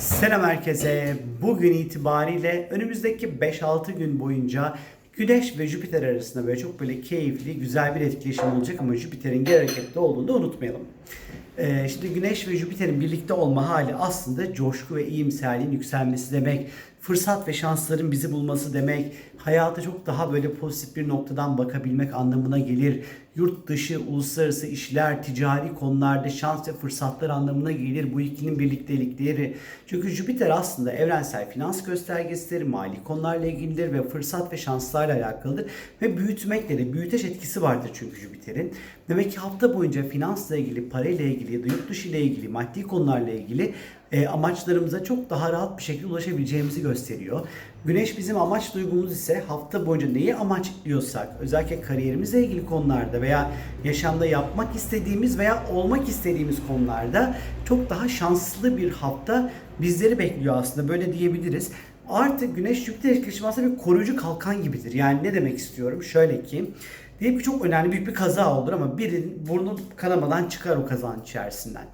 Selam herkese. Bugün itibariyle önümüzdeki 5-6 gün boyunca Güneş ve Jüpiter arasında böyle çok böyle keyifli, güzel bir etkileşim olacak ama Jüpiter'in geri hareketli olduğunu da unutmayalım. Ee, şimdi Güneş ve Jüpiter'in birlikte olma hali aslında coşku ve iyimserliğin yükselmesi demek. Fırsat ve şansların bizi bulması demek. Hayata çok daha böyle pozitif bir noktadan bakabilmek anlamına gelir. Yurt dışı, uluslararası işler, ticari konularda şans ve fırsatlar anlamına gelir bu ikilinin birliktelikleri. Çünkü Jüpiter aslında evrensel finans göstergesidir, mali konularla ilgilidir ve fırsat ve şanslarla alakalıdır. Ve büyütmekle de büyüteç etkisi vardır çünkü Jüpiter'in. Demek ki hafta boyunca finansla ilgili, parayla ilgili ya da yurt dışı ile ilgili, maddi konularla ilgili e, amaçlarımıza çok daha rahat bir şekilde ulaşabileceğimizi gösteriyor. Güneş bizim amaç duygumuz ise hafta boyunca neyi amaçlıyorsak, özellikle kariyerimizle ilgili konularda veya yaşamda yapmak istediğimiz veya olmak istediğimiz konularda çok daha şanslı bir hafta bizleri bekliyor aslında böyle diyebiliriz. Artık Güneş Jüpiter etkileşimi bir koruyucu kalkan gibidir. Yani ne demek istiyorum? Şöyle ki diyelim ki çok önemli büyük bir kaza olur ama birinin burnu kanamadan çıkar o kazanın içerisinden.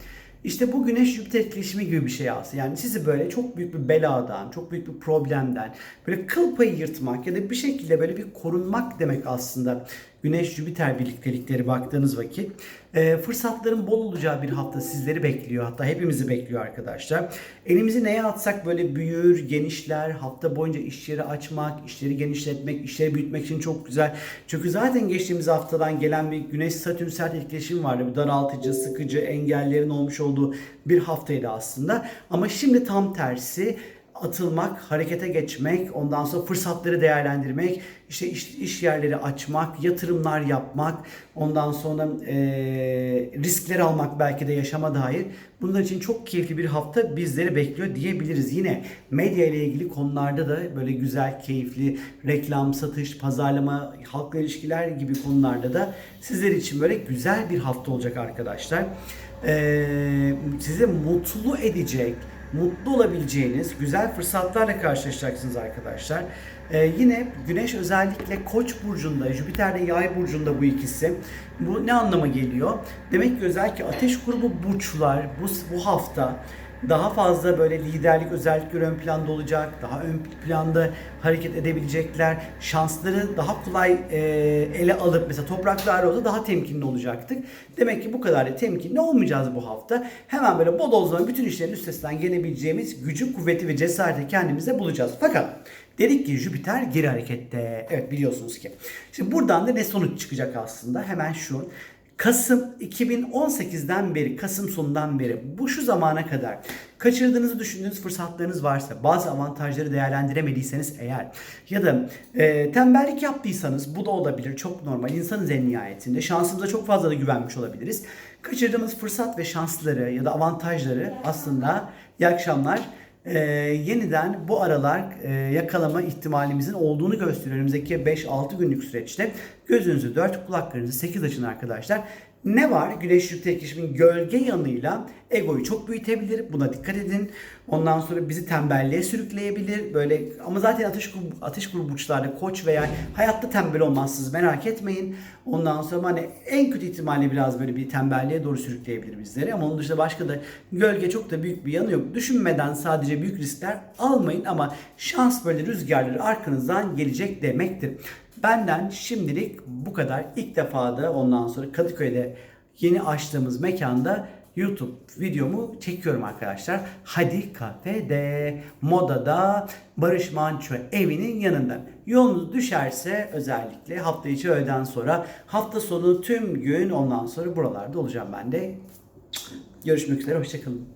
İşte bu güneş Jüpiter etkileşimi gibi bir şey aslında. Yani sizi böyle çok büyük bir beladan, çok büyük bir problemden, böyle kıl payı yırtmak ya da bir şekilde böyle bir korunmak demek aslında. Güneş Jüpiter birliktelikleri baktığınız vakit e, fırsatların bol olacağı bir hafta sizleri bekliyor. Hatta hepimizi bekliyor arkadaşlar. Elimizi neye atsak böyle büyür, genişler. Hafta boyunca iş yeri açmak, işleri genişletmek, işleri büyütmek için çok güzel. Çünkü zaten geçtiğimiz haftadan gelen bir Güneş Satürn sert etkileşim vardı. Bir daraltıcı, sıkıcı, engellerin olmuş olduğu bir haftaydı aslında. Ama şimdi tam tersi atılmak, harekete geçmek, ondan sonra fırsatları değerlendirmek, işte iş, iş yerleri açmak, yatırımlar yapmak, ondan sonra e, riskler almak belki de yaşama dair. Bunlar için çok keyifli bir hafta bizleri bekliyor diyebiliriz. Yine medya ile ilgili konularda da böyle güzel, keyifli reklam, satış, pazarlama, halkla ilişkiler gibi konularda da sizler için böyle güzel bir hafta olacak arkadaşlar. E, sizi mutlu edecek, mutlu olabileceğiniz güzel fırsatlarla karşılaşacaksınız arkadaşlar. Ee, yine Güneş özellikle Koç burcunda, Jüpiter de Yay burcunda bu ikisi. Bu ne anlama geliyor? Demek ki özellikle Ateş grubu burçlar bu bu hafta daha fazla böyle liderlik özellikleri ön planda olacak. Daha ön planda hareket edebilecekler. Şansları daha kolay e, ele alıp mesela topraklar olsa daha temkinli olacaktık. Demek ki bu kadar da temkinli olmayacağız bu hafta. Hemen böyle bodozlama bütün işlerin üstesinden gelebileceğimiz gücü, kuvveti ve cesareti kendimize bulacağız. Fakat dedik ki Jüpiter geri harekette. Evet biliyorsunuz ki. Şimdi buradan da ne sonuç çıkacak aslında? Hemen şu. Kasım 2018'den beri, Kasım sonundan beri bu şu zamana kadar kaçırdığınızı düşündüğünüz fırsatlarınız varsa, bazı avantajları değerlendiremediyseniz eğer ya da e, tembellik yaptıysanız bu da olabilir. Çok normal. İnsanız en nihayetinde. Şansımıza çok fazla da güvenmiş olabiliriz. Kaçırdığımız fırsat ve şansları ya da avantajları aslında iyi akşamlar e, yeniden bu aralar e, yakalama ihtimalimizin olduğunu gösteriyor. Önümüzdeki 5-6 günlük süreçte gözünüzü 4, kulaklarınızı 8 açın arkadaşlar. Ne var? Güneş Jüpiter etkileşimin gölge yanıyla egoyu çok büyütebilir. Buna dikkat edin. Ondan sonra bizi tembelliğe sürükleyebilir. Böyle ama zaten ateş grubu, ateş grubu burçlarda koç veya hayatta tembel olmazsınız merak etmeyin. Ondan sonra hani en kötü ihtimalle biraz böyle bir tembelliğe doğru sürükleyebilir bizleri. Ama onun dışında başka da gölge çok da büyük bir yanı yok. Düşünmeden sadece büyük riskler almayın ama şans böyle rüzgarları arkanızdan gelecek demektir. Benden şimdilik bu kadar. İlk defa da ondan sonra Kadıköy'de yeni açtığımız mekanda YouTube videomu çekiyorum arkadaşlar. Hadi kafede, modada Barış Manço evinin yanında. Yolunuz düşerse özellikle hafta içi öğleden sonra hafta sonu tüm gün ondan sonra buralarda olacağım ben de. Görüşmek üzere, hoşçakalın.